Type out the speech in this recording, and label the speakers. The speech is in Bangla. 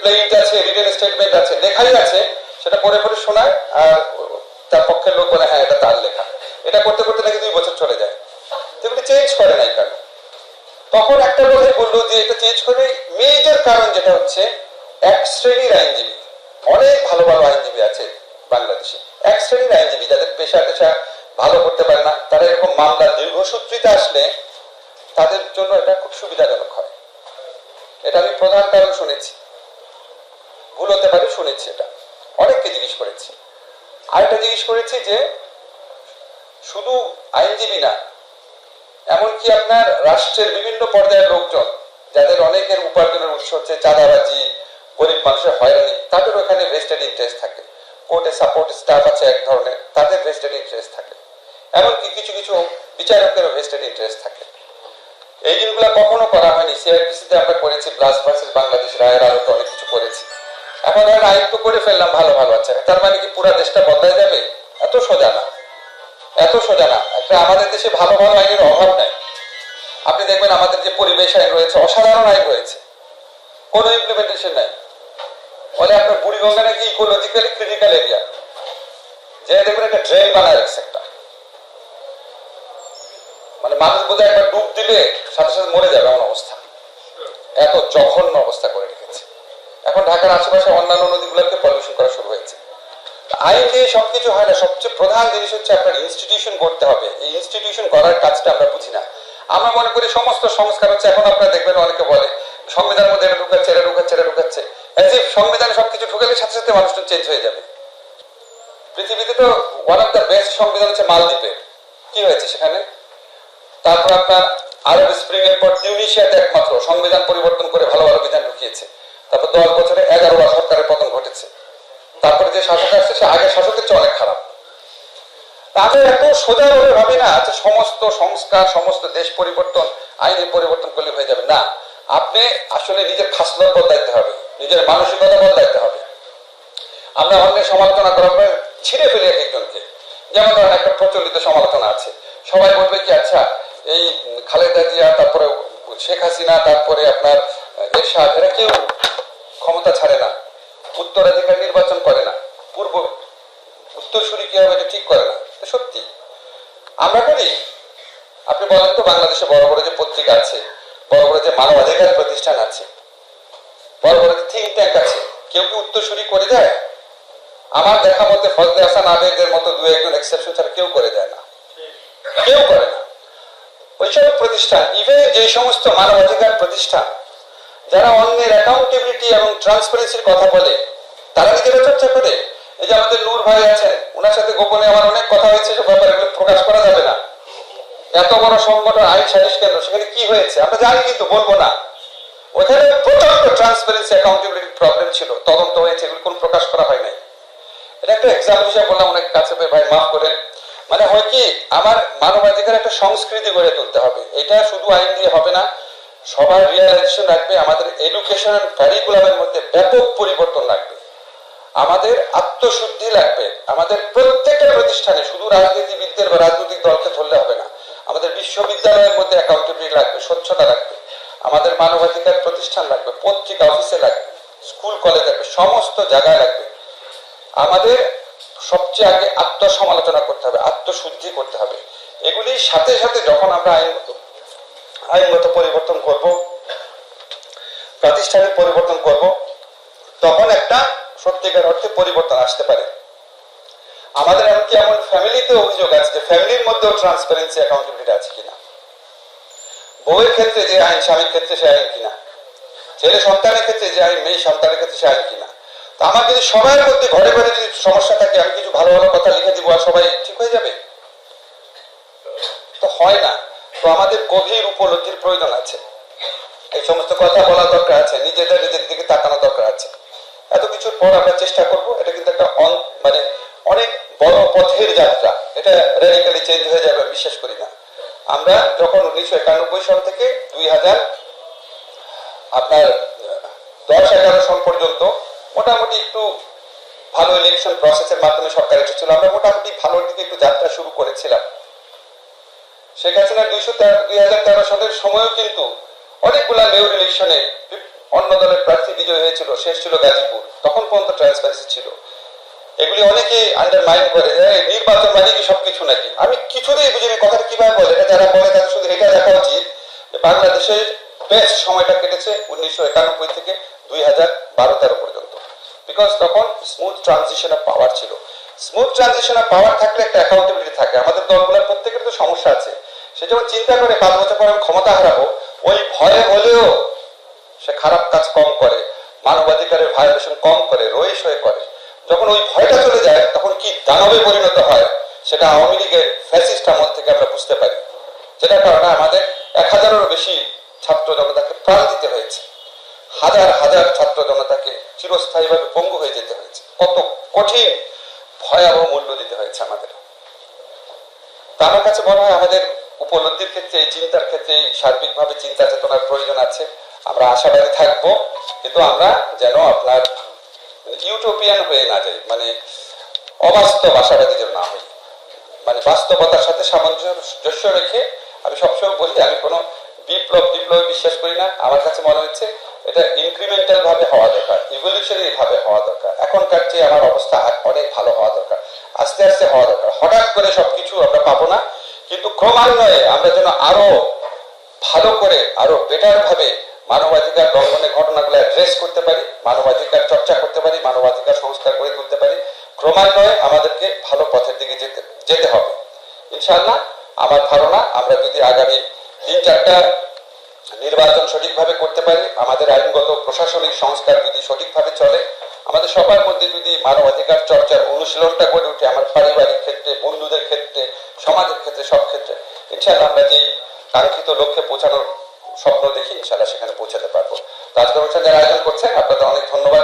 Speaker 1: প্লেইট আছে রিটেন স্টেটমেন্ট আছে, লেখাই আছে, সেটা পড়ে পড়ে শোনায়, আর তার পক্ষের লোক বলে হ্যাঁ এটা তার লেখা। এটা করতে করতে নাকি দুই বছর চলে যায়। যেগুলো চেঞ্জ করে নাই কেন? তখন একটা বোধহয় বলল যে, এটা চেঞ্জ করে মেজর কারণ যেটা হচ্ছে, এক শ্রেণির আইনজীবী, অনেক ভালো ভালো আইনজীবী আছে বাংলাদেশে, এক শ্রেণির আইনজীবী, যাদের পেশা টেশা ভালো করতে পারে না, তারা এরকম মামলা দীর্ঘসূত্রিতে আসলে তাদের জন্য এটা খুব সুবিধাজনক হয়। এটা আমি প্রধান কারণ শুনেছি। ভুল হতে পারে, শুনেছি এটা। অনেককে জিজ্ঞেস করেছি। আরেকটা জিজ্ঞেস করেছি যে, শুধু আইনজীবী না, এমনকি আপনার রাষ্ট্রের বিভিন্ন পর্যায়ের লোকজন, যাদের অনেকের উপার্জনের উৎস হচ্ছে চাঁদাবাজি, গরিব মানুষের হয়রানি তাদের ওখানে ভেস্টেড ইন্টারেস্ট থাকে। কোর্টে সাপোর্ট স্টাফ আছে এক ধরনের, তাদের ভেস্টেড ইন্টারেস্ট থাকে। এমনকি কিছু কিছু বিচারকেরও ভেস্টেড ইন্টারেস্ট থাকে। এই জিনিসগুলো কখনো করা হয়নি। সিআরপিসিতে আমরা করেছি ব্লাস ভার্সেস বাংলাদেশ, রায়ের আলোকে অনেক কিছু করেছি। এখন ধরেন আইন তো করে ফেললাম, ভালো ভালো আছে। তার মানে কি পুরো দেশটা বদলায় যাবে? এত সোজা না। এত সোজা না। একটা আমাদের দেশে ভালো ভালো আইনের অভাব নাই। আপনি দেখবেন আমাদের যে পরিবেশ আইন রয়েছে, অসাধারণ আইন রয়েছে। কোনো ইমপ্লিমেন্টেশন নাই। বলে আপনার বুড়িগঙ্গা নাকি ইকোলজিক্যালি ক্রিটিক্যাল এরিয়া যে দেখবেন একটা ড্রেন বানায় রাখছে একটা। মানে মানুষ বোধহয় একবার ডুব দিলে সাথে সাথে মরে যাবে এমন অবস্থা। এত জঘন্য অবস্থা করে এখন ঢাকার আশেপাশে অন্যান্য নদীগুলোকে পলিউশন করা শুরু হয়েছে। আইন দিয়ে সবকিছু হয় না, সবচেয়ে প্রধান জিনিস হচ্ছে আপনার ইনস্টিটিউশন করতে হবে। এই ইনস্টিটিউশন করার কাজটা আমরা বুঝি না। আমরা মনে করি সমস্ত সংস্কার হচ্ছে, এখন আপনারা দেখবেন অনেকে বলে, সংবিধানের মধ্যে এটা ঢুকাচ্ছে এটা ঢুকাচ্ছে এটা ঢুকাচ্ছে। অ্যাজ ইফ সংবিধানে সবকিছু ঢুকালে সাথে সাথে মানুষজন চেঞ্জ হয়ে যাবে। পৃথিবীতে তো ওয়ান অফ দ্য বেস্ট সংবিধান হচ্ছে মালদ্বীপের কি হয়েছে সেখানে? তারপর আপনার আরব স্প্রিং এর পর টিউনিশিয়াতে একমাত্র সংবিধান পরিবর্তন করে ভালো ভালো বিধান ঢুকিয়েছে তারপর দশ বছরে এগারো বার সরকারের পতন ঘটেছে। তারপরে যে শাসক আসছে, সে আগের শাসকের চেয়ে অনেক খারাপ। তাদের এত সোজা ভাবে না যে সমস্ত সংস্কার, সমস্ত দেশ পরিবর্তন আইনের পরিবর্তন করলে হয়ে যাবে। না, আপনি আসলে নিজের খাসলত বদলাইতে হবে, নিজের মানসিকতা বদলাইতে হবে। আমরা অন্যের সমালোচনা করার পরে ছিঁড়ে ফেলি এক একজনকে। যেমন ধরেন একটা প্রচলিত সমালোচনা আছে। সবাই বলবে কি আচ্ছা এই খালেদা জিয়া, তারপরে শেখ হাসিনা, তারপরে আপনার এরশাদ, এরা কেউ ক্ষমতা ছাড়ে না, উত্তরাধিকার নির্বাচন করে না, পূর্ব উত্তরসূরি কি হবে এটা ঠিক করে না? সত্যি। আমরা করি। আপনি বলেন তো বাংলাদেশে বড় বড় যে পত্রিকা আছে, বড় বড় যে মানবাধিকার প্রতিষ্ঠান আছে, বড় বড় যে থিঙ্ক ট্যাঙ্ক আছে, কেউ কি উত্তরসূরি করে দেয়? আমার দেখা মতে ফজলে হাসান আবেদের মতো দু একজন এক্সেপশন ছাড়া কেউ করে দেয় না। কেউ করে না। ওইসব প্রতিষ্ঠান ইভেন যে সমস্ত মানবাধিকার প্রতিষ্ঠান যারা অন্যের অ্যাকাউন্টেবিলিটি এবং ট্রান্সপারেন্সির কথা বলে, তারা নিজেরা চর্চা করে এই যে আমাদের নূর ভাই আছেন ওনার সাথে গোপনে আমার অনেক কথা হয়েছে, সে ব্যাপারে প্রকাশ করা যাবে না। এত বড় সংগঠন আইন সালিশ কেন্দ্র, সেখানে কি হয়েছে? আমরা জানি কিন্তু, বলব না। ওখানে প্রচণ্ড ট্রান্সপারেন্সি অ্যাকাউন্টেবিলিটি প্রবলেম ছিল। তদন্ত হয়েছে, এগুলো কোনো প্রকাশ করা হয় নাই। এটা একটা এক্সাম্পল হিসেবে বললাম, অনেক কাছে ভাই মাফ করেন। মানে হয় কি, আমার মানবাধিকার একটা সংস্কৃতি গড়ে তুলতে হবে। এটা শুধু আইন দিয়ে হবে না সবার রিয়েলাইজেশন রাখবে আমাদের এডুকেশন এন্ড কারিকুলামের মধ্যে ব্যাপক পরিবর্তন লাগবে। আমাদের আত্মশুদ্ধি লাগবে। আমাদের প্রত্যেকটা প্রতিষ্ঠানে শুধু রাজনীতিবিদদের বা রাজনৈতিক দলকে ধরলে হবে না, আমাদের বিশ্ববিদ্যালয়ের মধ্যে অ্যাকাউন্টেবিলিটি লাগবে, স্বচ্ছতা লাগবে, আমাদের মানবাধিকার প্রতিষ্ঠান লাগবে, পত্রিকা অফিসে লাগবে স্কুল কলেজ লাগবে, সমস্ত জায়গায় লাগবে। আমাদের সবচেয়ে আগে আত্মসমালোচনা করতে হবে, আত্মশুদ্ধি করতে হবে। এগুলির সাথে সাথে যখন আমরা আইনগত আইনগত পরিবর্তন করব, প্রাতিষ্ঠানিক পরিবর্তন করব, তখন একটা সত্যিকার অর্থে পরিবর্তন আসতে পারে। আমাদের এমনকি এমন ফ্যামিলিতে অভিযোগ আছে যে ফ্যামিলির মধ্যেও ট্রান্সপারেন্সি অ্যাকাউন্টেবিলিটি আছে কিনা। বউয়ের ক্ষেত্রে যে আইন, স্বামীর ক্ষেত্রে সে আইন কিনা। ছেলে সন্তানের ক্ষেত্রে যে আইন, মেয়ে সন্তানের ক্ষেত্রে সে আইন কিনা। তো আমার যদি সবার মধ্যে ঘরে ঘরে যদি সমস্যা থাকে, আমি কিছু ভালো ভালো কথা লিখে দিব আর সবাই ঠিক হয়ে যাবে? তো হয় না। তো আমাদের গভীর উপলব্ধির প্রয়োজন আছে। এই সমস্ত কথা বলা দরকার আছে, নিজেদের নিজের দিকে তাকানো দরকার আছে। এত কিছুর পর আমরা চেষ্টা করব, এটা কিন্তু একটা মানে অনেক বড় পথের যাত্রা। এটা রেডিক্যালি চেঞ্জ হয়ে যাবে বিশ্বাস করি না। আমরা যখন উনিশশো একানব্বই সাল থেকে দুই হাজার, আপনার দশ এগারো সাল পর্যন্ত মোটামুটি একটু ভালো ইলেকশন প্রসেসের মাধ্যমে সরকার এসেছিল, আমরা মোটামুটি ভালোর দিকে একটু যাত্রা শুরু করেছিলাম। শেখ হাসিনা দুইশো দুই হাজার তেরো সালের সময়ও কিন্তু অনেকগুলা মেয়র ইলেকশনে অন্য দলের প্রার্থী বিজয় হয়েছিল। শেষ ছিল গাজীপুর। তখন পর্যন্ত ট্রান্সপারেন্সি ছিল। এগুলি অনেকে আন্ডারমাইন করে। যে নির্বাচন মানে কি সবকিছু নাকি? আমি কিছুতেই বুঝিনি কথাটা কীভাবে বলে। এটা যারা বলে তাদের শুধু এটা দেখা উচিত বাংলাদেশের বেস্ট সময়টা কেটেছে উনিশশো একানব্বই থেকে দুই হাজার বারো তেরো পর্যন্ত। বিকজ তখন স্মুথ ট্রানজিশন অফ পাওয়ার ছিল। স্মুথ ট্রানজিশন অফ পাওয়ার থাকলে একটা অ্যাকাউন্টেবিলিটি থাকে। আমাদের দলগুলোর প্রত্যেকের তো সমস্যা আছে। সে যখন চিন্তা করে পাঁচ বছর পর ক্ষমতা হারাবো। ওই ভয়ে হলেও সে খারাপ কাজ কম করে, মানবাধিকারের ভায়োলেশন কম করে, রয়েস হয়ে করে। যখন ওই ভয়টা চলে যায়, তখন কি দানবে পরিণত হয়, সেটা আওয়ামী লীগের ফ্যাসিস্ট আমল থেকে আমরা বুঝতে পারি। যেটার কারণে আমাদের এক হাজারেরও বেশি ছাত্র জনতাকে প্রাণ দিতে হয়েছে। হাজার হাজার ছাত্র জনতাকে চিরস্থায়ীভাবে পঙ্গু হয়ে যেতে হয়েছে। কত কঠিন, ভয়াবহ মূল্য দিতে হয়েছে আমাদের। তা আমার কাছে মনে হয় আমাদের উপলব্ধির ক্ষেত্রে এই চিন্তার ক্ষেত্রে সার্বিকভাবে চিন্তা চেতনার প্রয়োজন আছে। আমরা আশাবাদী থাকব, কিন্তু আমরা যেন আপনার ইউটোপিয়ান হয়ে না যাই মানে অবাস্তব আশাবাদী যেন না হই। মানে বাস্তবতার সাথে সামঞ্জস্য রেখে আমি সবসময় বলি, আমি কোনো বিপ্লব বিপ্লবে বিশ্বাস করি না। আমার কাছে মনে হচ্ছে এটা ইনক্রিমেন্টাল ভাবে হওয়া দরকার ইভলিউশনারি ভাবে হওয়া দরকার। এখনকার চেয়ে আমার অবস্থা অনেক ভালো হওয়া দরকার, আস্তে আস্তে হওয়া দরকার। হঠাৎ করে সবকিছু আমরা কিন্তু ক্রমান্বয়ে আমরা যেন আরও ভালো করে, আরও বেটার ভাবে মানবাধিকার লঙ্ঘনের ঘটনাগুলো অ্যাড্রেস করতে পারি, মানবাধিকার চর্চা করতে পারি, মানবাধিকার সংস্কার করে তুলতে পারি, ক্রমান্বয়ে আমাদেরকে ভালো পথের দিকে যেতে যেতে হবে। ইনশাআল্লাহ, আমার ধারণা, আমরা যদি আগামী তিন চারটা নির্বাচন সঠিকভাবে করতে পারি, আমাদের আইনগত প্রশাসনিক সংস্কার যদি সঠিকভাবে চলে আমাদের সবার মধ্যে যদি মানবাধিকার চর্চার অনুশীলনটা গড়ে উঠে আমার পারিবারিক ক্ষেত্রে, বন্ধুদের ক্ষেত্রে, সমাজের ক্ষেত্রে, সব ক্ষেত্রে, ইনশাআল্লাহ আমরা যেই কাঙ্ক্ষিত লক্ষ্যে পৌঁছানোর স্বপ্ন দেখি, ইনশাআল্লাহ সেখানে পৌঁছাতে পারব। তো আজকের অনুষ্ঠান যারা আয়োজন করছেন, আপনাদের অনেক ধন্যবাদ